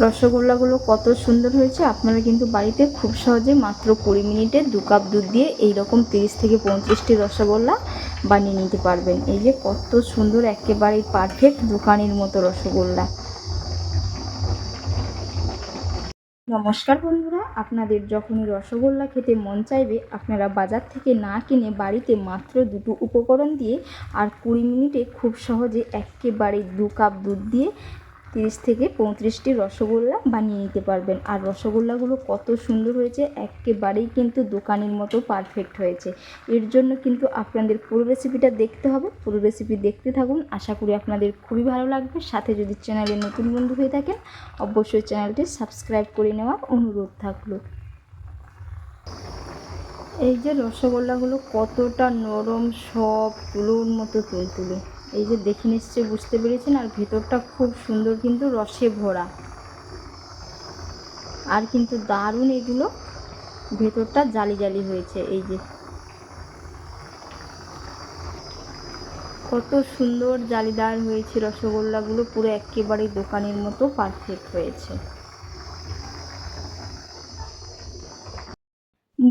রসগোল্লাগুলো কত সুন্দর হয়েছে, আপনারা কিন্তু বাড়িতে খুব সহজে মাত্র কুড়ি মিনিটে দু কাপ দুধ দিয়ে এই রকম তিরিশ থেকে পঁয়ত্রিশটি রসগোল্লা বানিয়ে নিতে পারবেন। এই যে কত সুন্দর, একেবারে পারফেক্ট দোকানের মতো রসগোল্লা। নমস্কার বন্ধুরা, আপনাদের যখনই রসগোল্লা খেতে মন চাইবে, আপনারা বাজার থেকে না কিনে বাড়িতে মাত্র দুটো উপকরণ দিয়ে আর কুড়ি মিনিটে খুব সহজে একেবারে দু কাপ দুধ দিয়ে তিরিশ থেকে পঁয়ত্রিশটি রসগোল্লা বানিয়ে নিতে পারবেন। আর রসগোল্লাগুলো কত সুন্দর হয়েছে, একেবারেই কিন্তু দোকানের মতো পারফেক্ট হয়েছে। এর জন্য কিন্তু আপনাদের পুরো রেসিপিটা দেখতে হবে। পুরো রেসিপি দেখতে থাকুন। আশা করি আপনাদের খুবই ভালো লাগবে। সাথে যদি চ্যানেলে নতুন বন্ধু হয়ে থাকেন, অবশ্যই চ্যানেলটি সাবস্ক্রাইব করে নেওয়ার অনুরোধ থাকল। এই যে রসগোল্লাগুলো কতটা নরম, সব তুলোর মতো তুলতুলে। এই যে দেখে নিশ্চয়ই বুঝতে পেরেছেন, আর ভেতরটা খুব সুন্দর কিন্তু রসে ভরা। আর কিন্তু দারুণ এগুলো, ভেতরটা জালি জালি হয়েছে, এই যে। কত সুন্দর জালিদার হয়েছে রসগোল্লাগুলো, পুরো একেবারে দোকানের মতো পারফেক্ট হয়েছে।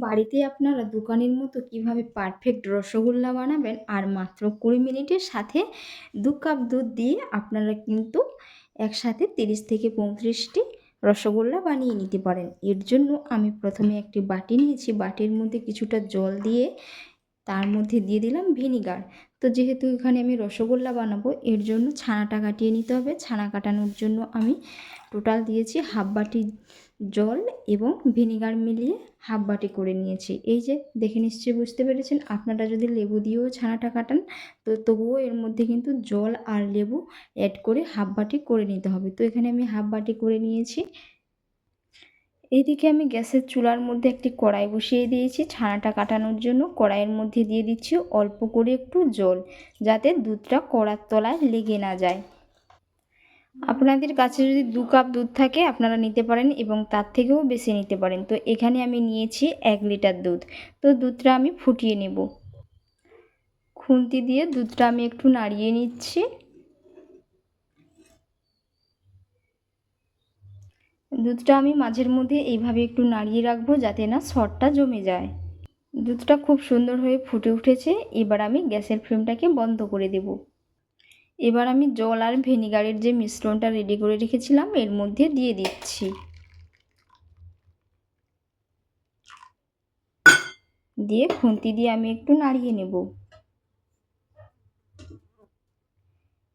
বাড়িতে আপনারা দোকানের মতো কীভাবে পারফেক্ট রসগোল্লা বানাবেন আর মাত্র কুড়ি মিনিটের সাথে দু কাপ দুধ দিয়ে আপনারা কিন্তু একসাথে তিরিশ থেকে পঁয়ত্রিশটি রসগোল্লা বানিয়ে নিতে পারেন। এর জন্য আমি প্রথমে একটি বাটি নিয়েছি। বাটির মধ্যে কিছুটা জল দিয়ে তার মধ্যে দিয়ে দিলাম ভিনিগার। তো যেহেতু এখানে আমি রসগোল্লা বানাবো, এর জন্য ছানাটা কাটিয়ে নিতে হবে। ছানা কাটানোর জন্য আমি টোটাল দিয়েছি হাফ বাটি জল এবং ভিনিগার মিলিয়ে হাফ বাটি করে নিয়েছি। এই যে, দেখে নিশ্চয়ই বুঝতে পেরেছেন, আপনারা যদি লেবু দিয়েও ছানাটা কাটান, তো তবুও এর মধ্যে কিন্তু জল আর লেবু অ্যাড করে হাফ বাটি করে নিতে হবে। তো এখানে আমি হাফ বাটি করে নিয়েছি। এইদিকে আমি গ্যাসের চুলার মধ্যে একটি কড়াই বসিয়ে দিয়েছি। ছানাটা কাটানোর জন্য কড়াইয়ের মধ্যে দিয়ে দিচ্ছি অল্প করে একটু জল, যাতে দুধটা কড়ার তলায় লেগে না যায়। আপনাদের কাছে যদি দু কাপ দুধ থাকে, আপনারা নিতে পারেন এবং তার থেকেও বেশি নিতে পারেন। তো এখানে আমি নিয়েছি এক লিটার দুধ। তো দুধটা আমি ফুটিয়ে নেব। খুন্তি দিয়ে দুধটা আমি একটু নাড়িয়ে নিচ্ছি। দুধটা আমি মাঝের মধ্যে এইভাবে একটু নাড়িয়ে রাখব যাতে না সরটা জমে যায়। দুধটা খুব সুন্দর হয়ে ফুটে উঠেছে। এবার আমি গ্যাসের ফ্লেমটাকে বন্ধ করে দেব। এবার আমি জল আর ভিনিগারের যে মিশ্রণটা রেডি করে রেখেছিলাম, এর মধ্যে দিয়ে দিচ্ছি। দিয়ে খুন্তি দিয়ে আমি একটু নাড়িয়ে নেব।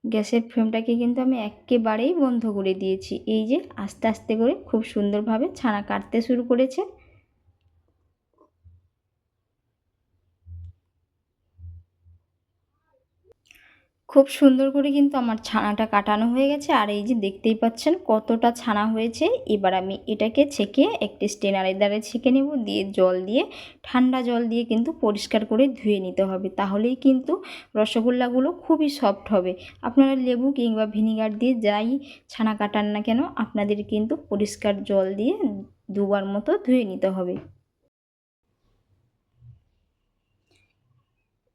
গ্যাসের ফ্লেমটাকে কিন্তু আমি একেবারেই বন্ধ করে দিয়েছি। এই যে আস্তে আস্তে করে খুব সুন্দরভাবে ছানা কাটতে শুরু করেছে। খুব সুন্দর করে কিন্তু আমার ছানাটা কাটানো হয়ে গেছে। আর এই যে দেখতেই পাচ্ছেন কতটা ছানা হয়েছে। এবার আমি এটাকে ছেঁকে একটি স্টেনারের দ্বারা ছেঁকে নেব। দিয়ে জল দিয়ে, ঠান্ডা জল দিয়ে কিন্তু পরিষ্কার করে ধুয়ে নিতে হবে। তাহলেই কিন্তু রসগোল্লাগুলো খুবই সফট হবে। আপনারা লেবু কিংবা ভিনিগার দিয়ে যাই ছানা কাটান না কেন, আপনাদের কিন্তু পরিষ্কার জল দিয়ে দুবার মতো ধুয়ে নিতে হবে।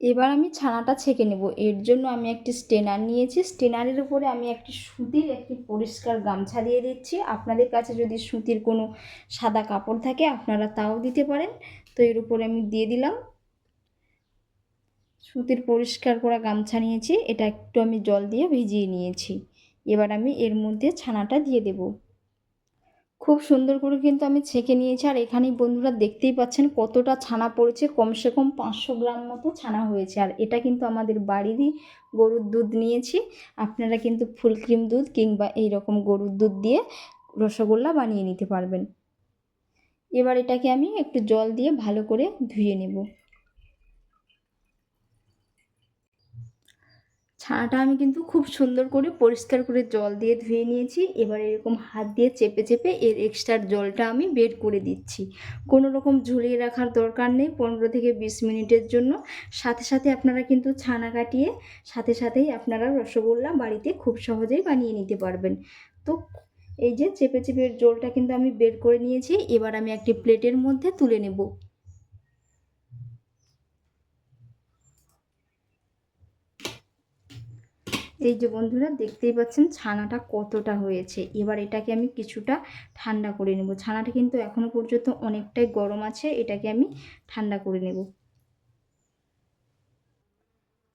এবার আমি ছানাটা ছেঁকে নেব। এর জন্য আমি একটি স্টেনার নিয়েছি। স্টেনারের উপরে আমি একটি সুতির একটি পরিষ্কার গামছা দিয়ে দিচ্ছি। আপনাদের কাছে যদি সুতির কোনো সাদা কাপড় থাকে, আপনারা তাও দিতে পারেন। তো এর উপরে আমি দিয়ে দিলাম। সুতির পরিষ্কার করা গামছা নিয়েছি। এটা একটু আমি জল দিয়ে ভিজিয়ে নিয়েছি। এবার আমি এর মধ্যে ছানাটা দিয়ে দেবো। খুব সুন্দর করে কিন্তু আমি ছেঁকে নিয়েছি। আর এখানেই বন্ধুরা দেখতেই পাচ্ছেন কতটা ছানা পড়েছে। কমসে কম পাঁচশো গ্রাম মতো ছানা হয়েছে। আর এটা কিন্তু আমাদের বাড়িরই গরুর দুধ নিয়েছি। আপনারা কিন্তু ফুল ক্রিম দুধ কিংবা এই রকম গরুর দুধ দিয়ে রসগোল্লা বানিয়ে নিতে পারবেন। এবার এটাকে আমি একটু জল দিয়ে ভালো করে ধুয়ে নেব। ছানাটা আমি কিন্তু খুব সুন্দর করে পরিষ্কার করে জল দিয়ে ধুয়ে নিয়েছি। এবার এরকম হাত দিয়ে চেপে চেপে এর এক্সট্রা জলটা আমি বের করে দিচ্ছি। কোনো রকম ঝুলিয়ে রাখার দরকার নেই পনেরো থেকে বিশ মিনিটের জন্য। সাথে সাথে আপনারা কিন্তু ছানা কাটিয়ে সাথে সাথেই আপনারা রসগোল্লা বাড়িতে খুব সহজেই বানিয়ে নিতে পারবেন। তো এই যে চেপে চেপে জলটা কিন্তু আমি বের করে নিয়েছি। এবার আমি একটি প্লেটের মধ্যে তুলে নেব। এই যে বন্ধুরা, দেখতেই পাচ্ছেন ছানাটা কতটা হয়েছে। এবার এটাকে আমি কিছুটা ঠান্ডা করে নেব। ছানাটা কিন্তু এখনও পর্যন্ত অনেকটাই গরম আছে, এটাকে আমি ঠান্ডা করে নেব।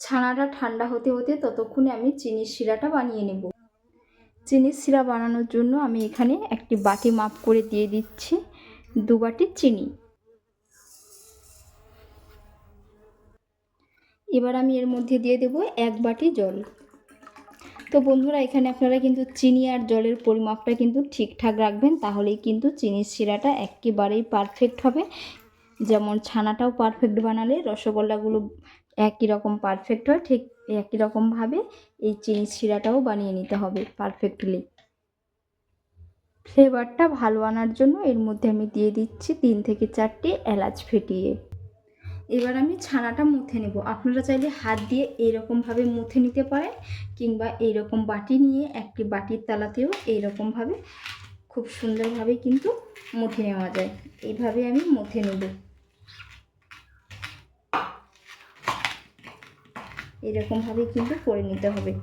ছানাটা ঠান্ডা হতে হতে ততক্ষণে আমি চিনির শিরাটা বানিয়ে নেব। চিনির শিরা বানানোর জন্য আমি এখানে একটি বাটি মাপ করে দিয়ে দিচ্ছি, দু বাটি চিনি। এবার আমি এর মধ্যে দিয়ে দেব এক বাটি জল। তো বন্ধুরা, এখানে আপনারা কিন্তু চিনি আর জলের পরিমাপটা কিন্তু ঠিকঠাক রাখবেন, তাহলেই কিন্তু চিনির শিরাটা একেবারেই পারফেক্ট হবে। যেমন ছানাটাও পারফেক্ট বানালে, রসগোল্লাগুলো একই রকম পারফেক্ট হয়, ঠিক একই রকমভাবে এই চিনির শিরাটাও বানিয়ে নিতে হবে পারফেক্টলি ফ্লেভারটা ভালো আনার জন্য এর মধ্যে আমি দিয়ে দিচ্ছি তিন থেকে চারটে এলাচ ফেটিয়ে। এবার আমি ছানাটা মুথে নেব। আপনারা চাইলে হাত দিয়ে এইরকমভাবে মুথে নিতে পারেন কিংবা এইরকম বাটি নিয়ে একটি বাটির তালাতেও এইরকমভাবে খুব সুন্দরভাবে কিন্তু মুথে নেওয়া যায়। এইভাবে আমি মুথে নেব। এরকমভাবে কিন্তু করে নিতে হবে।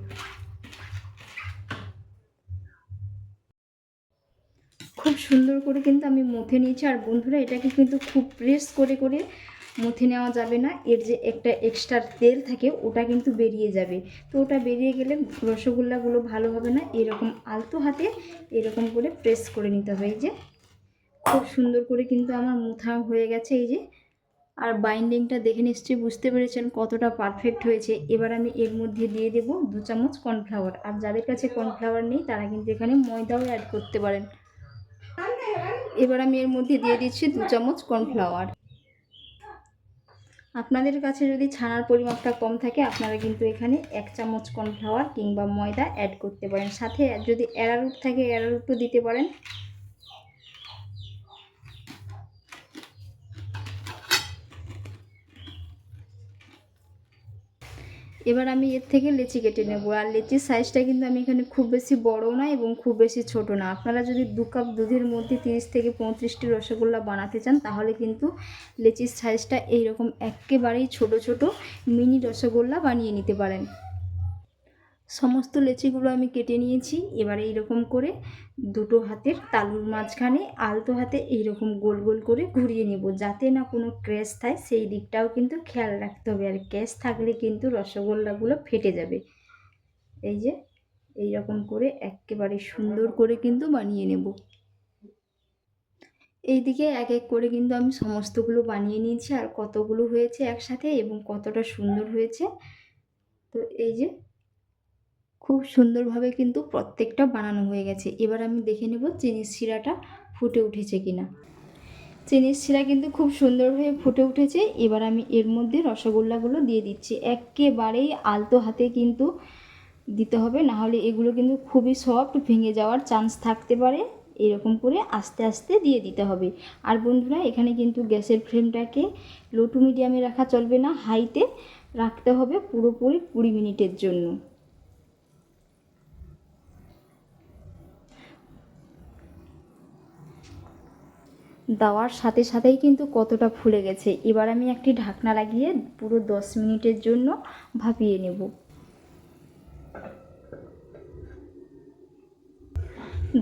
খুব সুন্দর করে কিন্তু আমি মুথে নিয়েছি। আর বন্ধুরা, এটাকে কিন্তু খুব প্রেস করে করে মুথে নেওয়া যাবে না। এর যে একটা এক্সট্রা তেল থাকে, ওটা কিন্তু বেরিয়ে যাবে। তো ওটা বেরিয়ে গেলে রসগোল্লাগুলো ভালো হবে না। এরকম আলতো হাতে এরকম করে প্রেস করে নিতে এই যে খুব সুন্দর করে কিন্তু আমার মুথা হয়ে গেছে। এই যে আর বাইন্ডিংটা দেখে নিশ্চয়ই বুঝতে পেরেছেন কতটা পারফেক্ট হয়েছে। এবার আমি এর মধ্যে দিয়ে দেব দু চামচ কর্নফ্লাওয়ার আর যাদের কাছে কর্নফ্লাওয়ার নেই, তারা কিন্তু এখানে ময়দাও অ্যাড করতে পারেন। এবার আমি এর মধ্যে দিয়ে দিচ্ছি দু চামচ কর্নফ্লাওয়ার আপনাদের কাছে যদি ছানার পরিমাপটা কম থাকে, আপনারা কিন্তু এখানে এক চামচ কর্নফ্লাওয়ার কিংবা ময়দা অ্যাড করতে পারেন। সাথে যদি অ্যারারুট থাকে অ্যারারুটও দিতে পারেন। এবার আমি এর থেকে লেচি কেটে নেব। আর লেচির সাইজটা কিন্তু আমি এখানে খুব বেশি বড় না এবং খুব বেশি ছোট না। আপনারা যদি দু কাপ দুধের মধ্যে তিরিশ থেকে পঁয়ত্রিশটি রসগোল্লা বানাতে চান, তাহলে কিন্তু লেচির সাইজটা এইরকম একেবারেই ছোট ছোট মিনি রসগোল্লা বানিয়ে নিতে পারেন। সমস্ত লেচিগুলো আমি কেটে নিয়েছি। এবার এইরকম করে দুটো হাতের তালুর মাঝখানে আলতো হাতে এইরকম গোল গোল করে ঘুরিয়ে নেব। যাতে না কোনো ক্র্যাশ থাকে, সেই দিকটাও কিন্তু খেয়াল রাখতে হবে। আর ক্র্যাশ থাকলে কিন্তু রসগোল্লাগুলো ফেটে যাবে। এই যে এই রকম করে একেবারে সুন্দর করে কিন্তু বানিয়ে নেব। এই দিকে এক এক করে কিন্তু আমি সমস্তগুলো বানিয়ে নিয়েছি। আর কতগুলো হয়েছে একসাথে এবং কতটা সুন্দর হয়েছে। তো এই যে খুব সুন্দরভাবে কিন্তু প্রত্যেকটা বানানো হয়ে গেছে। এবার আমি দেখে নেব চিনির শিরাটা ফুটে উঠেছে কিনা। চিনির শিরা কিন্তু খুব সুন্দরভাবে ফুটে উঠেছে। এবার আমি এর মধ্যে রসগোল্লাগুলো দিয়ে দিচ্ছি। একেবারেই আলতো হাতে কিন্তু দিতে হবে, না হলে এগুলো কিন্তু খুবই সফট ভেঙে যাওয়ার চান্স থাকতে পারে। এরকম করে আস্তে আস্তে দিয়ে দিতে হবে। আর বন্ধুরা, এখানে কিন্তু গ্যাসের ফ্লেমটাকে লো টু মিডিয়ামে রাখা চলবে না। হাইতে রাখতে হবে পুরোপুরি কুড়ি মিনিটের জন্য। দেওয়ার সাথে সাথেই কিন্তু কতটা ফুলে গেছে। এবার আমি একটি ঢাকনা লাগিয়ে পুরো দশ মিনিটের জন্য ভাপিয়ে নেব।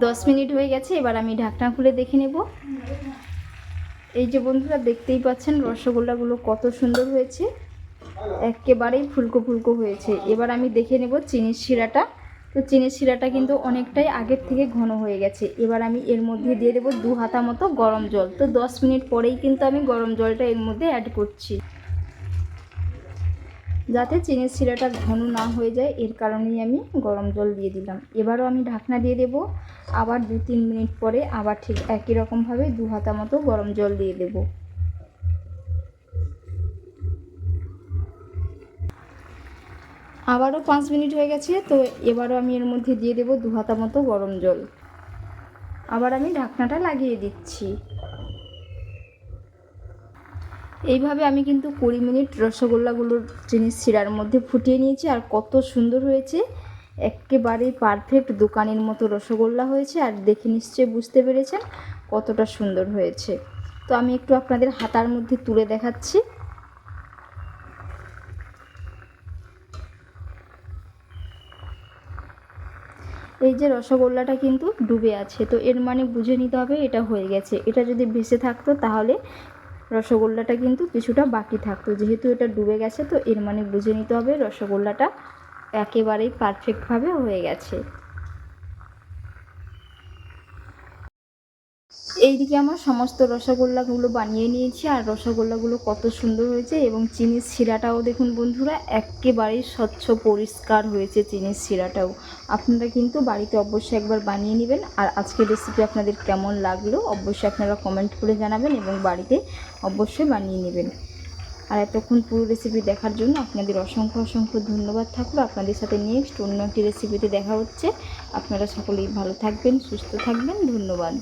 দশ মিনিট হয়ে গেছে, এবার আমি ঢাকনা খুলে দেখে নেব। এই যে বন্ধুরা, দেখতেই পাচ্ছেন রসগোল্লাগুলো কত সুন্দর হয়েছে। একেবারেই ফুলকো ফুলকো হয়েছে। এবার আমি দেখে নেব চিনির শিরাটা তো চিনির শিরাটা কিন্তু অনেকটাই আগের থেকে ঘন হয়ে গেছে। এবার আমি এর মধ্যে দিয়ে দেবো দু হাতা মতো গরম জল। তো দশ মিনিট পরেই কিন্তু আমি গরম জলটা এর মধ্যে অ্যাড করছি। যাতে চিনির শিরাটা ঘন না হয়ে যায়, এর কারণেই আমি গরম জল দিয়ে দিলাম। এবারও আমি ঢাকনা দিয়ে দেব। আবার দু তিন মিনিট পরে আবার ঠিক একই রকমভাবে দু হাতা মতো গরম জল দিয়ে দেবো। আবারও পাঁচ মিনিট হয়ে গেছে, তো এবারও আমি এর মধ্যে দিয়ে দেবো দু হাতা মতো গরম জল। আবার আমি ঢাকনাটা লাগিয়ে দিচ্ছি। এইভাবে আমি কিন্তু কুড়ি মিনিট রসগোল্লাগুলোর জিনিস শিরার মধ্যে ফুটিয়ে নিয়েছি, আর কত সুন্দর হয়েছে। একেবারে পারফেক্ট দোকানের মতো রসগোল্লা হয়েছে, আর দেখে নিশ্চয়ই বুঝতে পেরেছেন কতটা সুন্দর হয়েছে। তো আমি একটু আপনাদের হাতার মধ্যে তুলে দেখাচ্ছি। এই যে রসগোল্লাটা কিন্তু ডুবে আছে, তো এর মানে বুঝে নিতে হবে এটা হয়ে গেছে। এটা যদি ভেসে থাকতো তাহলে রসগোল্লাটা কিন্তু কিছুটা বাকি থাকতো। যেহেতু এটা ডুবে গেছে, তো এর মানে বুঝে নিতে হবে রসগোল্লাটা একেবারেই পারফেক্টভাবে হয়ে গেছে। এইদিকে আমার সমস্ত রসগোল্লাগুলো বানিয়ে নিয়েছি, আর রসগোল্লাগুলো কত সুন্দর হয়েছে এবং চিনির শিরাটাও দেখুন বন্ধুরা একেবারেই স্বচ্ছ পরিষ্কার হয়েছে চিনির শিরাটাও। আপনারা কিন্তু বাড়িতে অবশ্যই একবার বানিয়ে নেবেন, আর আজকের রেসিপি আপনাদের কেমন লাগল অবশ্যই আপনারা কমেন্ট করে জানাবেন এবং বাড়িতে অবশ্যই বানিয়ে নেবেন। আর এতক্ষণ পুরো রেসিপি দেখার জন্য আপনাদের অসংখ্য অসংখ্য ধন্যবাদ থাকল। আপনাদের সাথে নেক্সট অন্য একটি রেসিপিতে দেখা হচ্ছে। আপনারা সকলেই ভালো থাকবেন, সুস্থ থাকবেন, ধন্যবাদ।